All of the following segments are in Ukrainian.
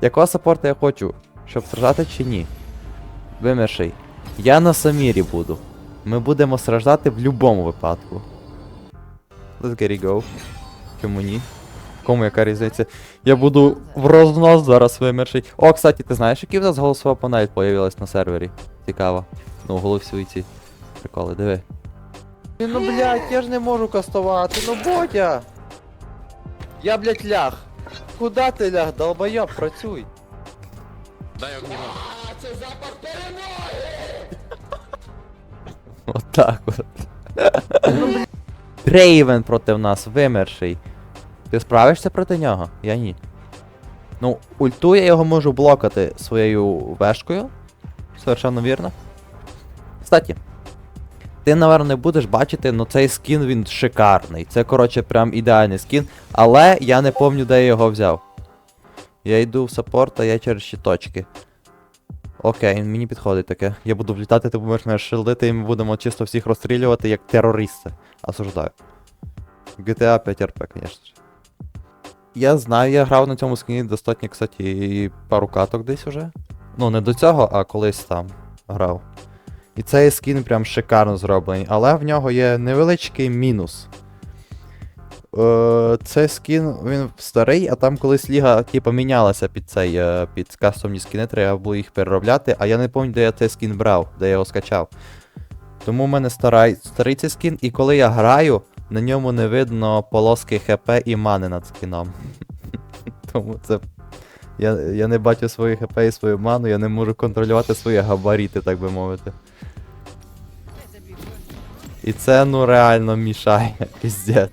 Якого саппорта я хочу? Щоб страждати чи ні? Вимерший. Я на Самірі буду. Ми будемо страждати в будь-якому випадку. Let's get it go. Чому ні? Кому яка різниця? Я буду в рознос зараз вимерший. О, кстати, ти знаєш, який в нас голосова панель появилась на сервері? Цікаво. Ну, голосуй ці приколи, диви. Ну, блядь, я ж не можу кастувати, ну Бодя! Я, блядь, ляг. Куда ти ляг, долбойоб, працюй. Дай огніво. Отак от. Дрейвен проти нас, вимерший. Ти справишся проти нього? Я ні. Ну, ульту я його можу блокати своєю вешкою. Совершенно вірно. Кстати, ти, напевно, не будеш бачити, ну цей скін він шикарний. Це, коротше, прям ідеальний скін. Але я не пам'ятаю, де я його взяв. Я йду в саппорт, а я через щиточки. Окей, мені підходить таке. Я буду влітати, ти будеш мене шилдити, і ми будемо чисто всіх розстрілювати як терористи. Осуждаю. GTA 5 RP, звісно. Я знаю, я грав на цьому скіні достатньо, кстати, і пару каток десь уже. Ну, не до цього, а колись там грав. І цей скін прям шикарно зроблений, але в нього є невеличкий мінус. Е, цей скін, він старий, а там колись ліга, типу, мінялася під цей, е, під кастомні скіни, треба було їх переробляти, а я не пам'ятаю, де я цей скін брав, де я його скачав. Тому в мене старий, старий цей скін, і коли я граю, на ньому не видно полоски ХП і мани над скіном. Тому це. Я, я не бачу свої ХП і свою ману, я не можу контролювати свої габаріти, так би мовити. І це ну реально мішає, піздець.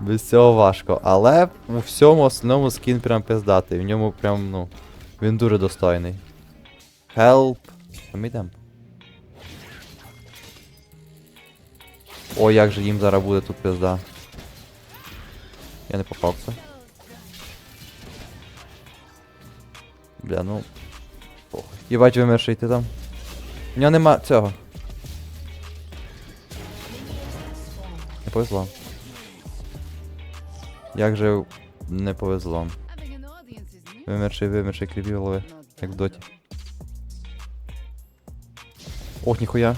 Без цього важко. Але у всьому основному скін прям пиздатий. В ньому прям, ну. Він дуже достойний. Help. Ми йдемо. О, як же їм зараз буде тут пизда. Я не попався. Бля, ну. Єбать вимерший ти там. У нього нема цього. Не повезло. Як же не повезло. Вимерший, вимерший кріпів лови, як в доті. Ох, ніхуя.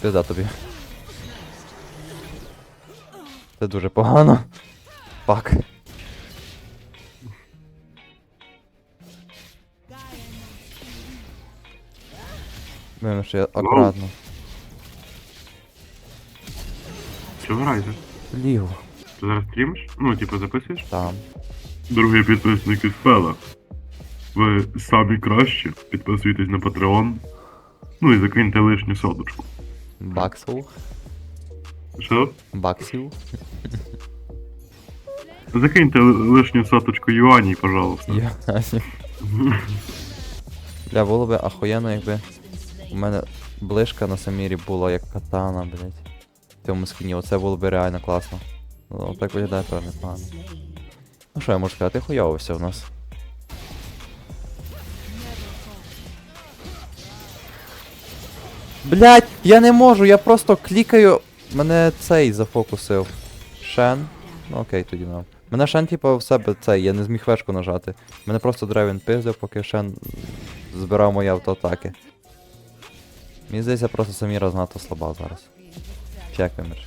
Пизда тобі. Це дуже погано. Пак. Вимерший, акуратно. Що граєте? Лігу. Ти зараз стрімиш? Ну, типу, записуєш? Там. Дорогі підписники Спела. Ви самі кращі. Підписуйтесь на Patreon. Ну і закиньте лишню соточку. Баксів. Що? Баксів. Закиньте лишню соточку юаней, пожалуйста. Бля, було би ахуєнно, якби у мене ближка на самірі була як катана, блять. В цьому скіні, оце було б реально класно. Ну, так виглядає теж непогано. Ну що я можу сказати, хуйово все в нас. Блять, я не можу, я просто клікаю. Мене цей зафокусив. Шен. Ну окей, тоді нам. Мене Шен, типу, в себе цей, я не зміг вешку нажати. Мене просто древін пиздив, поки Шен збирав мої автоатаки. Мені здається, просто Саміра знато слаба зараз. Як вимір?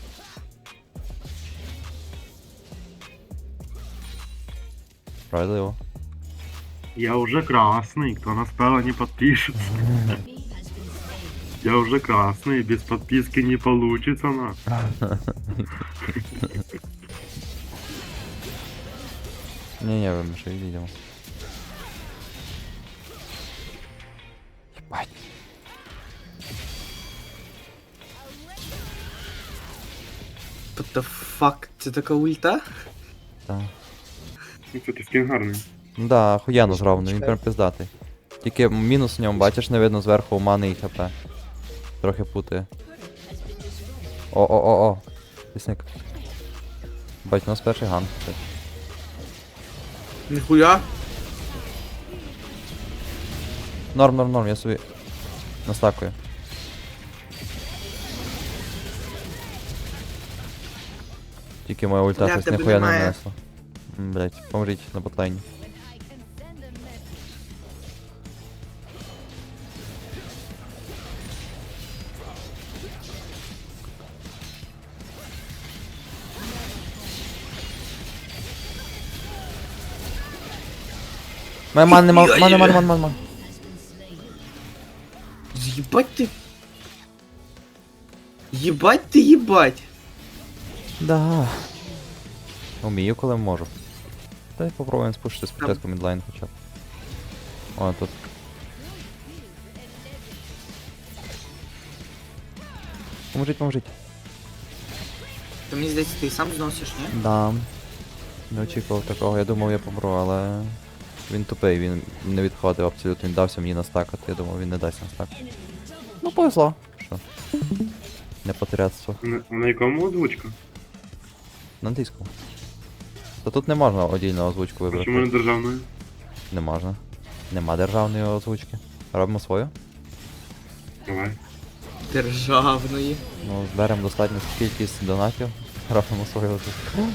Справедливо. Я уже красный, кто на Спела не подпишется. Я уже красный, без подписки не получится на. Не-не, вымешай, видимо. Ебать. What the fuck? Це така ульта? Да. Це ти скін гарний. Ну да, охуєнно зроблено, він прям пиздатий. Тільки мінус в ньому, бачиш, не видно зверху мани і хп. Трохи путає. О-о-о-о. Пісник. Бать, у нас перший ган. Ніхуя? Норм, норм, норм, я собі настакую. Тільки моя ульта щось ніхуя не внесла. Блять, помріть на ботлайні. Ман, ман, ман, ман, ман, ман, ман, ман. Ебать ты. Ебать ты, ебать. Да. Умію, коли можу. Дай попробуємо спушити спочатку мідлайн хоча б. О, тут. Поможіть, поможіть. То мені здається, ти сам зносиш, ні? Да. Не очікував такого, я думав, я помру, але. Він тупий, він не відходив абсолютно, він дався мені настакати, я думав, він не дасть настакати. Ну, повезло. Що? Не потрясство. На, на якому озвучка? На англійському. Та тут не можна одільну озвучку вибрати. чому не державною? Не можна. Нема державної озвучки. Робимо свою. Давай. Державної. Ну, зберемо достатню кількість донатів. Робимо свою озвучку.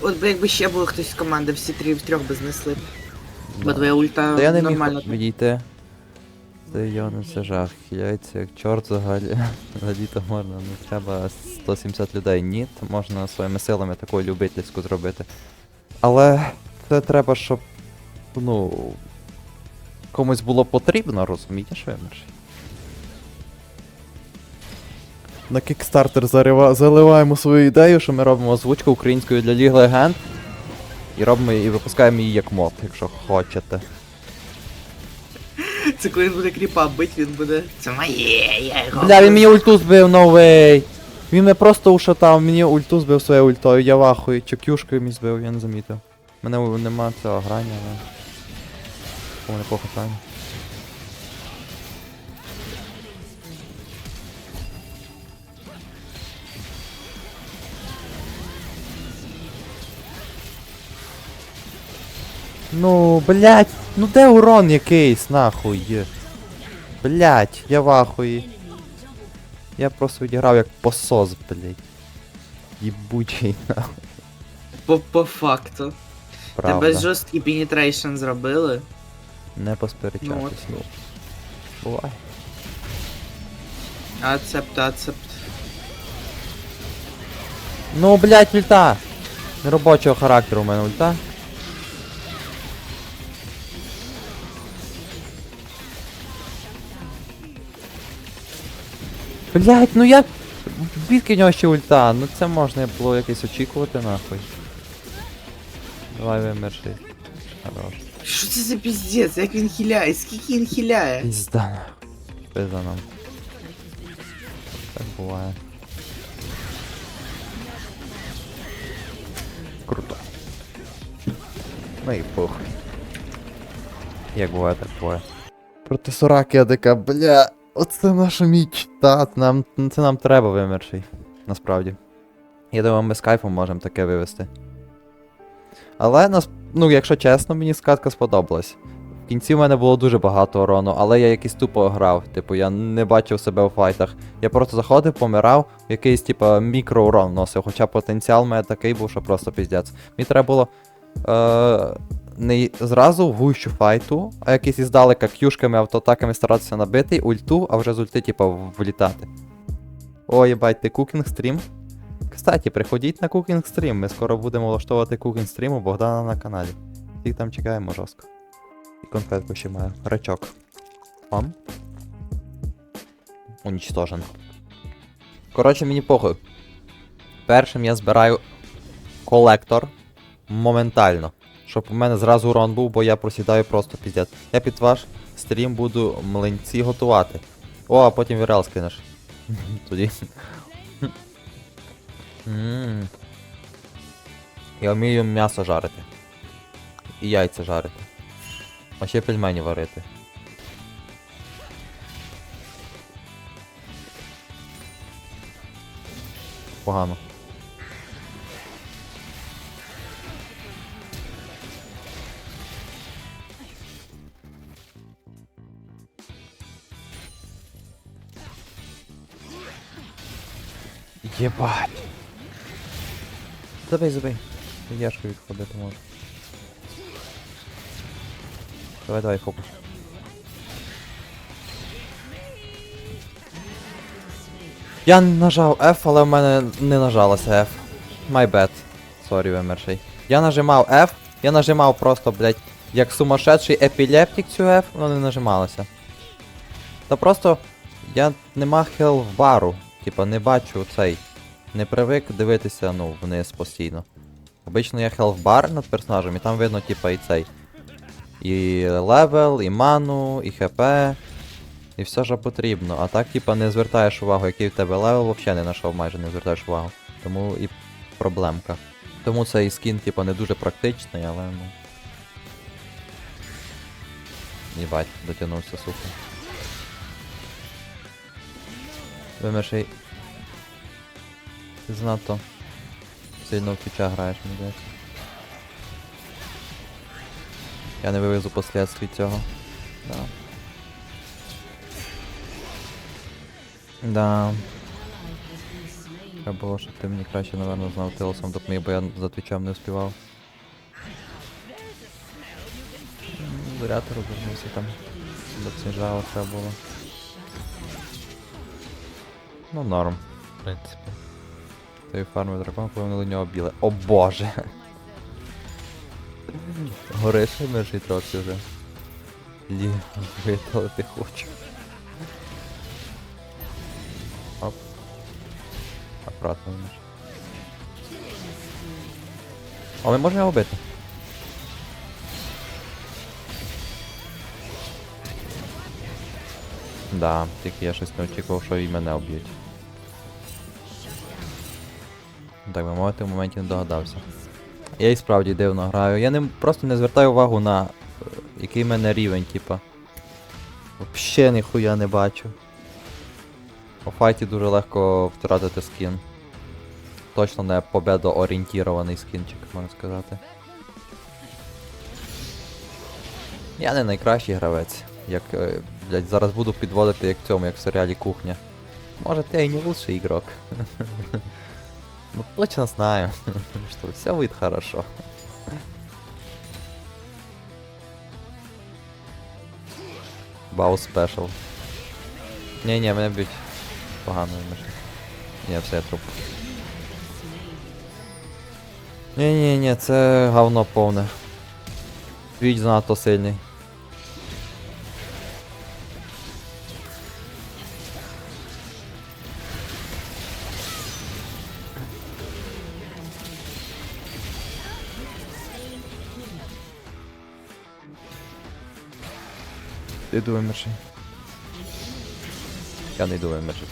От би якби ще було хтось з команди, всі три в трьох би знесли. б. Бо твоя ульта Та я не нормально. міг відійти. Це йони, це жах. Хиляється як чорт взагалі. Взагалі то можна, не треба 170 людей. Ні, можна своїми силами таку любительську зробити. Але це треба, щоб. Ну. Комусь було потрібно, розумієш, вимерші? На Kickstarter заливаємо свою ідею, що ми робимо озвучку українською для Ліг Легенд. І робимо і випускаємо її як мод, якщо хочете. Це коли він буде кріпа бить, він буде. Це моє, я його. Бля, він мені ульту збив, новий. Він мене просто ушатав, мені ульту збив своєю ультою, я вахую, чи кюшкою мені збив, я не замітив. Мене нема цього грання, але. У мене плохо Ну, блять, ну де урон якийсь, нахуй? Блять, я в ахуї. Я просто відіграв як посос, блять. Єбучий, нахуй. По, по факту. Правда. Тебе жорсткий пенетрейшн зробили. Не посперечатись. Ну, Бувай. Ацепт, ацепт. Ну, блять, ульта! Неробочого характеру у мене ульта. Блять, ну я. Звідки в нього ще ульта? Ну це можна було якось очікувати нахуй. Давай вимерши. Хорош. Що це за піздець? Як він хиляє? Скільки він хиляє? Пізда нахуй. Пизда нам. Так буває. Круто. Ну і похуй. Як буває, так буває. Проти Сораки АДК, бля, оце наша міч. Та, нам, це нам треба вимерший. Насправді. Я думаю, ми з кайфом можемо таке вивести. Але нас, ну, якщо чесно, мені скатка сподобалась. В кінці в мене було дуже багато урону, але я якийсь тупо грав. Типу, я не бачив себе у файтах. Я просто заходив, помирав, якийсь, типу, мікроурон носив, хоча потенціал в мене такий був, що просто піздець. Мені треба було. Е- не зразу в гущу файту, а якийсь іздалека кюшками, автоатаками старатися набити, ульту, а вже з ульти, типу, влітати. О, єбать, ти кукінг стрім? Кстати, приходіть на кукінг стрім, ми скоро будемо влаштовувати кукінг стрім у Богдана на каналі. Всіх там чекаємо жорстко. І конфетку ще маю. Речок. Вам? Унічтожен. Коротше, мені похуй. Першим я збираю колектор моментально. Щоб у мене зразу урон був, бо я просідаю просто піздець. Я під ваш стрім буду млинці готувати. О, а потім вірал скинеш. Тоді. Я вмію м'ясо жарити. І яйця жарити. А ще пельмені варити. Погано. Єбать. Забий, забий. Яшку відходити можу. Давай, давай, фокус. Я нажав F, але в мене не нажалося F. My bad. Сорі, вимерший. Я нажимав F, я нажимав просто, блядь, як сумасшедший епілептик цю F, воно не нажималося. Та просто я нема хелфбару. Типа не бачу цей. Не привик дивитися, ну, вниз постійно. Обично є хелфбар над персонажем, і там видно, типа, і цей. І левел, і ману, і хп. І все, що потрібно. А так, типа, не звертаєш увагу, який в тебе левел, взагалі не знайшов майже не звертаєш увагу. Тому і проблемка. Тому цей скін, типа, не дуже практичний, але ну. Їбать, дотягнувся, сука. Вимерший. Ти занадто сильно в кіча граєш, мені здається. Я не вивезу последствий цього. Да. Да. Треба було, щоб ти мені краще, напевно, знав Тилсом допоміг, бо я за твічем не успівав. М, Зря ти розвернувся там. До ціжава треба було. Ну, норм, в принципі. Той фармив дракон, повинен до нього біле. О боже! Гориш миший трохи вже. Лі, виталити хочу. Оп. Аккуратно миш. А ми можемо його бити. Да, тільки я щось не очікував, що і мене об'ють. Так би мовити, в моменті не догадався. Я і справді дивно граю. Я не, просто не звертаю увагу на е, який в мене рівень, типа. Вообще ніхуя не бачу. У файті дуже легко втратити скін. Точно не победоорієнтірований скінчик, можна сказати. Я не найкращий гравець. Як, е, блядь, зараз буду підводити як в цьому, як в серіалі Кухня. Може, ти і не лучший ігрок. Ну точно знаю, что все будет хорошо. Бау спешл. Не-не, мене б'ють. Погано вимішли. Ні, все, я труп. Ні-ні-ні, це говно повне. Твіч занадто сильний. Ти йду вимерши. Я не йду вимерши.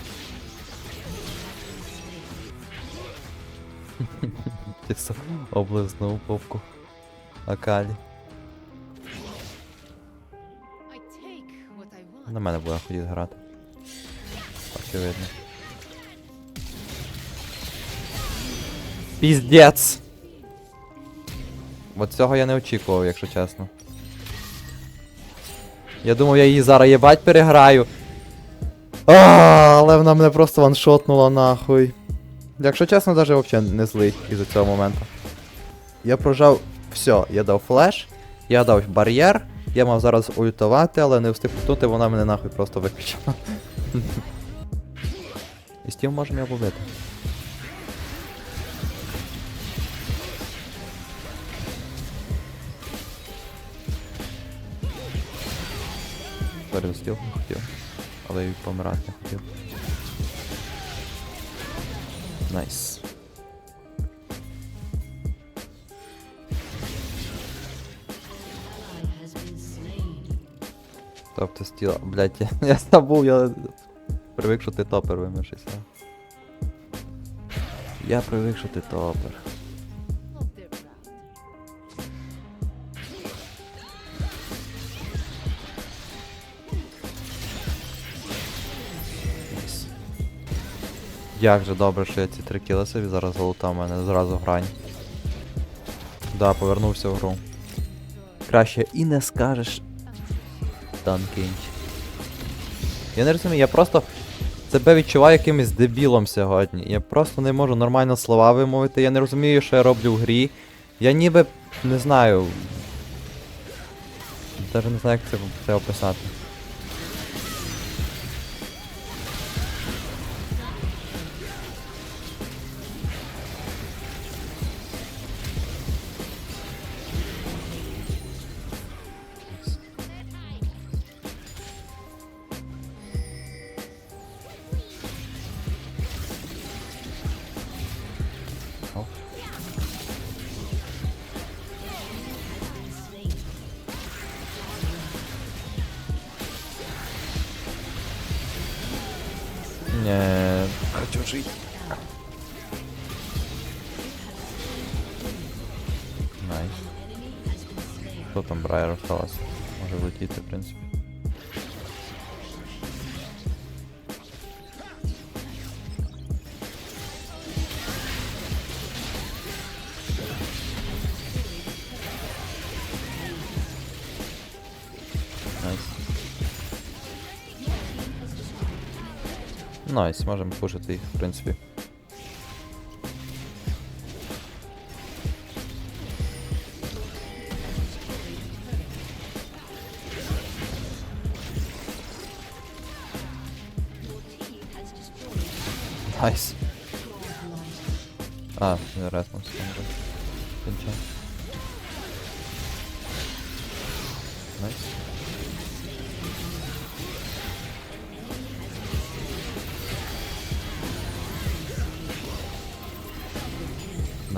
Ти все облизнув попку. Акалі. На мене буде хотіти грати. Очевидно. Піздець! От цього я не очікував, якщо чесно. Я думав, я її зараз їбать переграю. А, але вона мене просто ваншотнула нахуй. Якщо чесно, навіть взагалі не злий із-за цього моменту. Я прожав все, я дав флеш, я дав бар'єр, я мав зараз ультувати, але не встиг ультнути, вона мене нахуй просто виключила. І з тим можемо його побити. Зараз не хотів, але і помирати не хотів. Найс. Тобто стіл, блять, я, я забув, я привик, що ти топер вимишився. Я привик, що ти топер. Як же добре, що я ці три кіли собі зараз залутав, у мене зразу грань. Да, повернувся в гру. Краще і не скажеш. Танкінч. Я не розумію, я просто себе відчуваю якимось дебілом сьогодні. Я просто не можу нормально слова вимовити, я не розумію, що я роблю в грі. Я ніби не знаю. Навіть не знаю, як це, це описати. Чужий. Найс. Хто там Брайер осталось? Може влетіти, в принципі. Найс, можемо пушити їх, в принципі. Найс. А, не ретнувся. Кінча. Найс.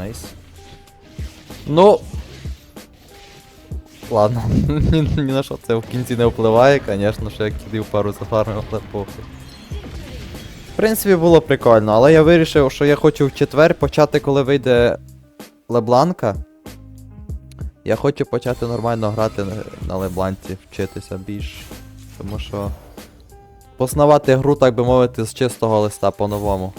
Найс. Ну. Ладно, ні, ні на що це в кінці не впливає, звісно, що я кидів пару зафармив, але похуй. В принципі, було прикольно, але я вирішив, що я хочу в четвер почати, коли вийде Лебланка. Я хочу почати нормально грати на- Лебланці, вчитися більш. Тому що. Познавати гру, так би мовити, з чистого листа по-новому.